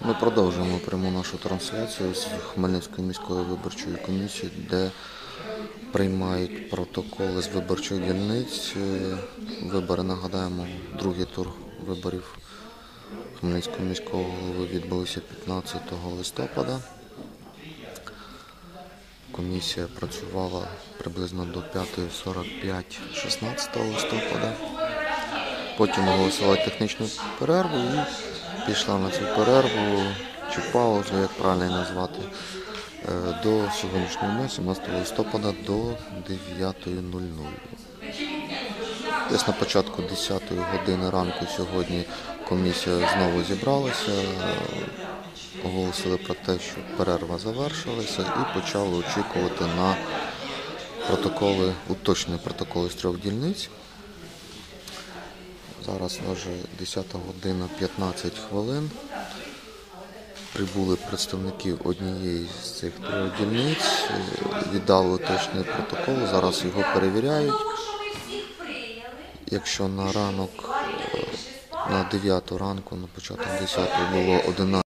Ми продовжуємо пряму нашу трансляцію з Хмельницької міської виборчої комісії, де приймають протоколи з виборчих дільниць. Е, Вибори, нагадаємо, другий тур виборів Хмельницького міського голови відбулися 15 листопада. Комісія працювала приблизно до 5.45 16 листопада. Потім оголосила технічну перерву і пішла на цю перерву чи паузу, як правильно назвати, е, до сьогоднішнього дня, 17 листопада до 9.00. Десь на початку 10 години ранку сьогодні комісія знову зібралася, оголосили про те, що перерва завершилася і почали очікувати на протоколи, уточнені протоколи з трьох дільниць. Зараз вже 10 година 15 хвилин. Прибули представники однієї з цих трьох дільниць, віддали точний протокол, зараз його перевіряють. Якщо на ранок, е, на 9 ранку, на початок 10 було 11